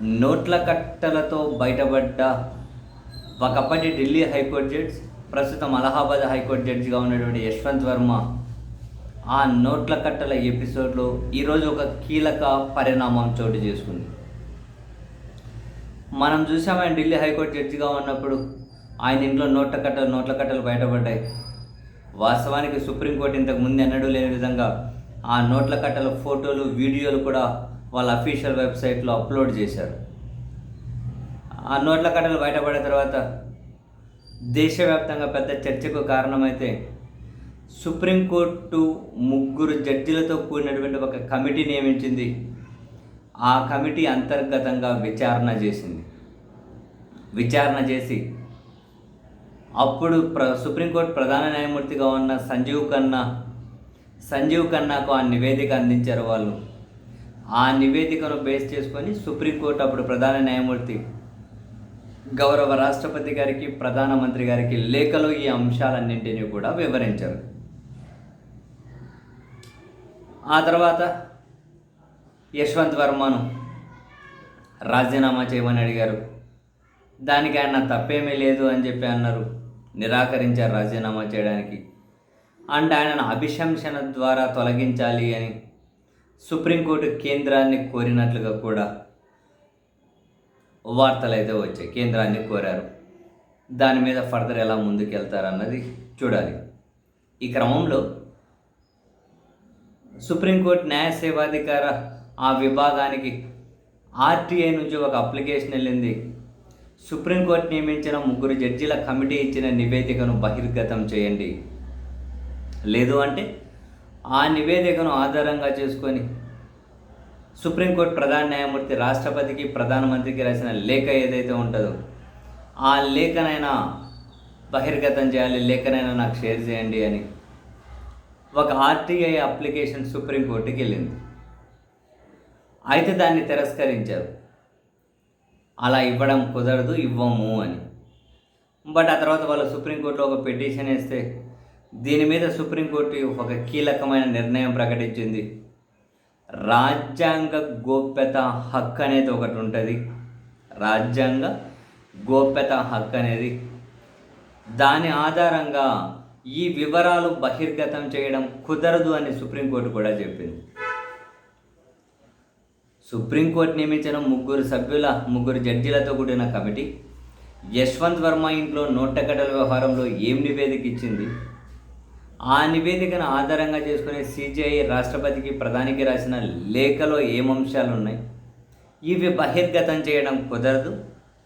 నోట్ల కట్టలతో బయటపడ్డ ఒకప్పటి ఢిల్లీ హైకోర్టు జడ్జ్ ప్రస్తుతం అలహాబాద్ హైకోర్టు జడ్జిగా ఉన్నటువంటి యశ్వంత్ వర్మ ఆ నోట్ల కట్టల ఎపిసోడ్లో ఈరోజు ఒక కీలక పరిణామం చోటు చేసుకుంది. మనం చూసాం ఆయన ఢిల్లీ హైకోర్టు జడ్జిగా ఉన్నప్పుడు ఆయన ఇంట్లో నోట్ల కట్టలు నోట్ల కట్టలు బయటపడ్డాయి. వాస్తవానికి సుప్రీంకోర్టు ఇంతకు ముందు ఎన్నడూ లేని విధంగా ఆ నోట్ల కట్టల ఫోటోలు వీడియోలు కూడా వాళ్ళ అఫీషియల్ వెబ్సైట్లో అప్లోడ్ చేశారు. ఆ నోట్ల కట్టలు బయటపడిన తర్వాత దేశవ్యాప్తంగా పెద్ద చర్చకు కారణమైతే సుప్రీంకోర్టు ముగ్గురు జడ్జిలతో కూడినటువంటి ఒక కమిటీ నియమించింది. ఆ కమిటీ అంతర్గతంగా విచారణ చేసింది. విచారణ చేసి అప్పుడు ప్ర సుప్రీంకోర్టు ప్రధాన న్యాయమూర్తిగా ఉన్న సంజీవ్ ఖన్నా సంజీవ్ ఖన్నాకు ఆ నివేదిక అందించారు వాళ్ళు. ఆ నివేదికను బేస్ చేసుకొని సుప్రీంకోర్టు అప్పుడు ప్రధాన న్యాయమూర్తి గౌరవ రాష్ట్రపతి గారికి ప్రధానమంత్రి గారికి లేఖలో ఈ అంశాలన్నింటినీ కూడా వివరించారు. ఆ తర్వాత యశ్వంత్ వర్మను రాజీనామా చేయమని అడిగారు. దానికి ఆయన తప్పేమీ లేదు అని చెప్పి అన్నారు. నిరాకరించారు రాజీనామా చేయడానికి. అండ్ ఆయనను అభిశంసన ద్వారా తొలగించాలి అని సుప్రీంకోర్టు కేంద్రాన్ని కోరినట్లుగా కూడా వార్తలు అయితే వచ్చాయి. కేంద్రాన్ని కోరారు. దాని మీద ఫర్దర్ ఎలా ముందుకెళ్తారన్నది చూడాలి. ఈ క్రమంలో సుప్రీంకోర్టు న్యాయ సేవాధికార ఆ విభాగానికి ఆర్టీఐ నుంచి ఒక అప్లికేషన్ వెళ్ళింది. సుప్రీంకోర్టు నియమించిన ముగ్గురు జడ్జీల కమిటీ ఇచ్చిన నివేదికను బహిర్గతం చేయండి. లేదు అంటే ఆ నివేదికను ఆధారంగా చేసుకొని సుప్రీంకోర్టు ప్రధాన న్యాయమూర్తి రాష్ట్రపతికి ప్రధానమంత్రికి రాసిన లేఖ ఏదైతే ఉంటుందో ఆ లేఖనైనా బహిర్గతం చేయాలి లేఖనైనా నాకు షేర్ చేయండి అని ఒక ఆర్టీఐ అప్లికేషన్ సుప్రీంకోర్టుకి వెళ్ళింది. అయితే దాన్ని తిరస్కరించారు. అలా ఇవ్వడం కుదరదు ఇవ్వము అని. బట్ ఆ తర్వాత వాళ్ళు సుప్రీంకోర్టులో ఒక పిటిషన్ వేస్తే దీని మీద సుప్రీంకోర్టు ఒక కీలకమైన నిర్ణయం ప్రకటించింది. రాజ్యాంగ గోప్యత హక్కు అనేది ఒకటి ఉంటుంది. రాజ్యాంగ గోప్యత హక్కు అనేది. దాని ఆధారంగా ఈ వివరాలు బహిర్గతం చేయడం కుదరదు అని సుప్రీంకోర్టు కూడా చెప్పింది. సుప్రీంకోర్టు నియమించిన ముగ్గురు సభ్యుల ముగ్గురు జడ్జీలతో కూడిన కమిటీ యశ్వంత్ వర్మ ఇంట్లో నోటకడల వ్యవహారంలో ఏం నివేదిక ఇచ్చింది? ఆ నివేదికను ఆధారంగా చేసుకునే సిజిఐ రాష్ట్రపతికి ప్రధానికి రాసిన లేఖలో ఏం అంశాలు ఉన్నాయి? ఇవి బహిర్గతం చేయడం కుదరదు.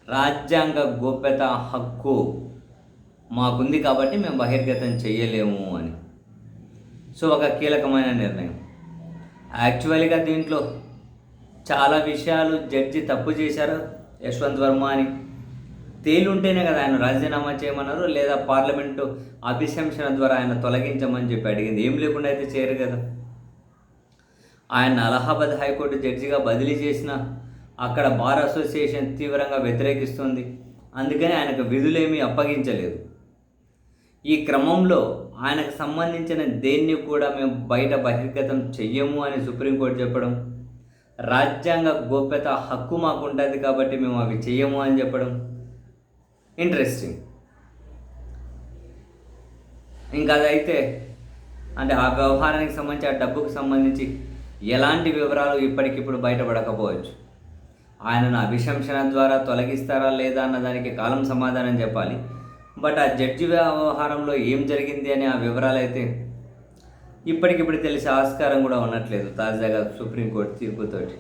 రాజ్యాంగ గోప్యత హక్కు మాకుంది కాబట్టి మేము బహిర్గతం చేయలేము అని. సో ఒక కీలకమైన నిర్ణయం. యాక్చువల్గా దీంట్లో చాలా విషయాలు జడ్జి తప్పు చేశారు యశ్వంత్ వర్మ అని. తేలుంటేనే కదా ఆయన రాజీనామా చేయమన్నారు లేదా పార్లమెంటు అభిశంసన ద్వారా ఆయన తొలగించమని చెప్పి అడిగింది. ఏం లేకుండా అయితే చేయరు కదా. ఆయన అలహాబాద్ హైకోర్టు జడ్జిగా బదిలీ చేసిన అక్కడ బార్ అసోసియేషన్ తీవ్రంగా వ్యతిరేకిస్తుంది. అందుకని ఆయనకు విధులేమీ అప్పగించలేదు. ఈ క్రమంలో ఆయనకు సంబంధించిన దేన్ని కూడా మేము బయట బహిర్గతం చెయ్యము అని సుప్రీంకోర్టు చెప్పడం రాజ్యాంగ గోప్యత హక్కు మాకు ఉంటుంది కాబట్టి మేము అవి చెయ్యము అని చెప్పడం ఇంట్రెస్టింగ్ ఇంకా అదైతే అంటే ఆ వ్యవహారానికి సంబంధించి ఆ డబ్బుకు సంబంధించి ఎలాంటి వివరాలు ఇప్పటికిప్పుడు బయటపడకపోవచ్చు? ఆయనను అభిశంసన ద్వారా తొలగిస్తారా లేదా అన్న దానికి కాలం సమాధానం చెప్పాలి. బట్ ఆ జడ్జి వ్యవహారంలో ఏం జరిగింది అనే ఆ వివరాలు అయితే ఇప్పటికిప్పుడు తెలిసే ఆస్కారం కూడా ఉండట్లేదు తాజాగా సుప్రీంకోర్టు తీర్పుతోటి.